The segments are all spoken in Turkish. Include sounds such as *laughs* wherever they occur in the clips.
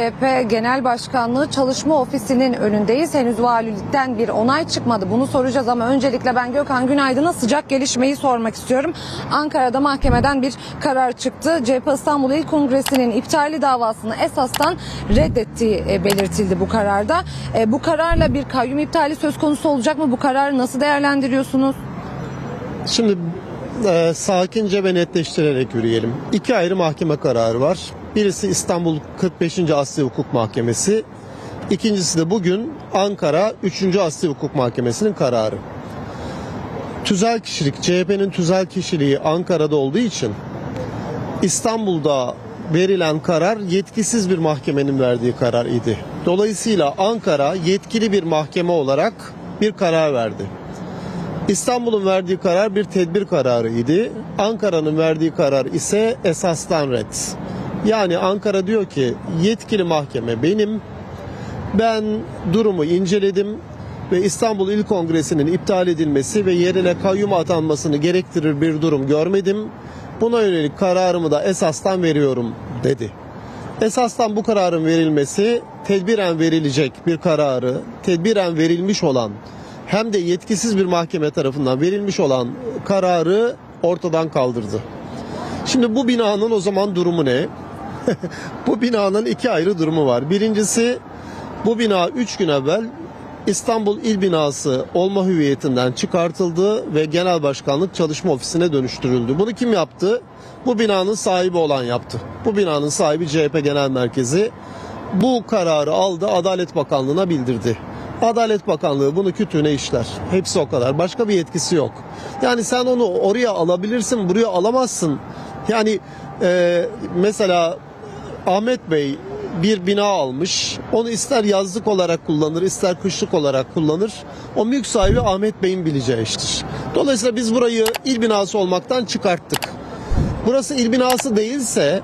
CHP Genel Başkanlığı Çalışma Ofisi'nin önündeyiz. Henüz valilikten bir onay çıkmadı. Bunu soracağız ama öncelikle ben Gökhan Günaydın'a sıcak gelişmeyi sormak istiyorum. Ankara'da mahkemeden bir karar çıktı. CHP İstanbul İl Kongresi'nin iptali davasını esastan reddettiği e, belirtildi bu kararda. E, Bu kararla bir kayyum iptali söz konusu olacak mı? Bu kararı nasıl değerlendiriyorsunuz? Şimdi e, sakince ve netleştirerek yürüyelim. İki ayrı mahkeme kararı var. Birisi İstanbul 45. Asya Hukuk Mahkemesi. İkincisi de bugün Ankara 3. Asya Hukuk Mahkemesi'nin kararı. Tüzel kişilik, CHP'nin tüzel kişiliği Ankara'da olduğu için İstanbul'da verilen karar yetkisiz bir mahkemenin verdiği karar idi. Dolayısıyla Ankara yetkili bir mahkeme olarak bir karar verdi. İstanbul'un verdiği karar bir tedbir kararı idi. Ankara'nın verdiği karar ise esastan red. Yani Ankara diyor ki yetkili mahkeme benim. Ben durumu inceledim ve İstanbul İl Kongresi'nin iptal edilmesi ve yerine kayyum atanmasını gerektirir bir durum görmedim. Buna yönelik kararımı da esastan veriyorum dedi. Esastan bu kararın verilmesi tedbiren verilecek bir kararı, tedbiren verilmiş olan hem de yetkisiz bir mahkeme tarafından verilmiş olan kararı ortadan kaldırdı. Şimdi bu binanın o zaman durumu ne? *laughs* bu binanın iki ayrı durumu var. Birincisi bu bina 3 gün evvel İstanbul İl Binası olma hüviyetinden çıkartıldı ve Genel Başkanlık Çalışma Ofisi'ne dönüştürüldü. Bunu kim yaptı? Bu binanın sahibi olan yaptı. Bu binanın sahibi CHP Genel Merkezi. Bu kararı aldı, Adalet Bakanlığı'na bildirdi. Adalet Bakanlığı bunu kütüğüne işler. Hepsi o kadar. Başka bir yetkisi yok. Yani sen onu oraya alabilirsin, buraya alamazsın. Yani e, mesela Ahmet Bey bir bina almış. Onu ister yazlık olarak kullanır, ister kışlık olarak kullanır. O mülk sahibi Ahmet Bey'in bileceği iştir. Dolayısıyla biz burayı il binası olmaktan çıkarttık. Burası il binası değilse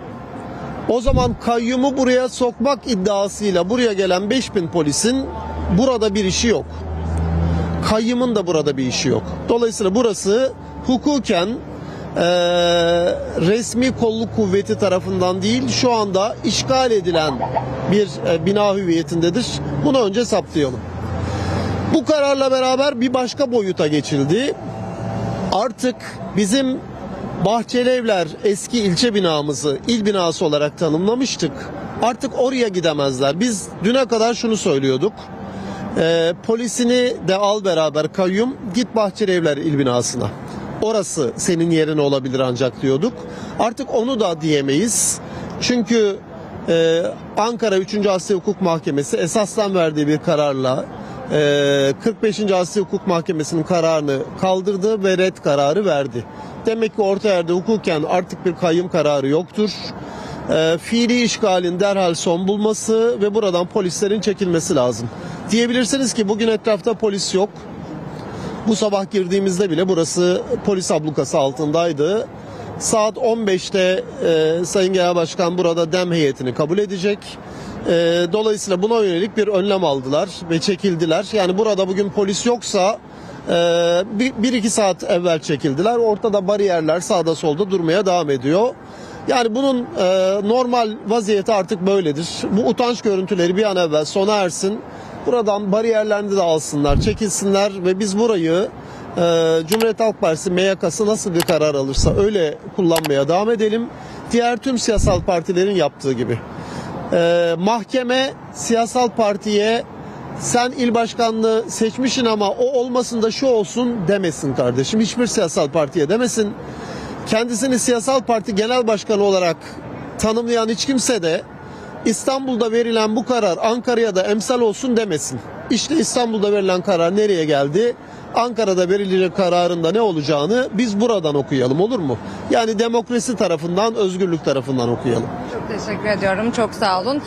o zaman kayyumu buraya sokmak iddiasıyla buraya gelen 5000 polisin burada bir işi yok. Kayyumun da burada bir işi yok. Dolayısıyla burası hukuken eee, resmi kolluk kuvveti tarafından değil şu anda işgal edilen bir e, bina hüviyetindedir. Bunu önce saptayalım. Bu kararla beraber bir başka boyuta geçildi. Artık bizim Bahçeli Evler eski ilçe binamızı il binası olarak tanımlamıştık. Artık oraya gidemezler. Biz düne kadar şunu söylüyorduk. Ee, polisini de al beraber kayyum git Bahçeli Evler il binasına. Orası senin yerin olabilir ancak diyorduk. Artık onu da diyemeyiz. Çünkü e, Ankara 3. Asya Hukuk Mahkemesi esaslan verdiği bir kararla e, 45. Asya Hukuk Mahkemesi'nin kararını kaldırdı ve red kararı verdi. Demek ki orta yerde hukuken artık bir kayyum kararı yoktur. E, fiili işgalin derhal son bulması ve buradan polislerin çekilmesi lazım. Diyebilirsiniz ki bugün etrafta polis yok. Bu sabah girdiğimizde bile burası polis ablukası altındaydı. Saat 15'te e, Sayın Genel Başkan burada dem heyetini kabul edecek. E, dolayısıyla buna yönelik bir önlem aldılar ve çekildiler. Yani burada bugün polis yoksa e, bir, bir iki saat evvel çekildiler. Ortada bariyerler sağda solda durmaya devam ediyor. Yani bunun e, normal vaziyeti artık böyledir. Bu utanç görüntüleri bir an evvel sona ersin. Buradan bariyerlerini de alsınlar, çekilsinler ve biz burayı e, Cumhuriyet Halk Partisi MYK'sı nasıl bir karar alırsa öyle kullanmaya devam edelim. Diğer tüm siyasal partilerin yaptığı gibi. E, mahkeme siyasal partiye sen il başkanlığı seçmişsin ama o olmasın da şu olsun demesin kardeşim. Hiçbir siyasal partiye demesin. Kendisini siyasal parti genel başkanı olarak tanımlayan hiç kimse de İstanbul'da verilen bu karar Ankara'ya da emsal olsun demesin. İşte İstanbul'da verilen karar nereye geldi? Ankara'da verilecek kararında ne olacağını biz buradan okuyalım olur mu? Yani demokrasi tarafından, özgürlük tarafından okuyalım. Çok teşekkür ediyorum. Çok sağ olun.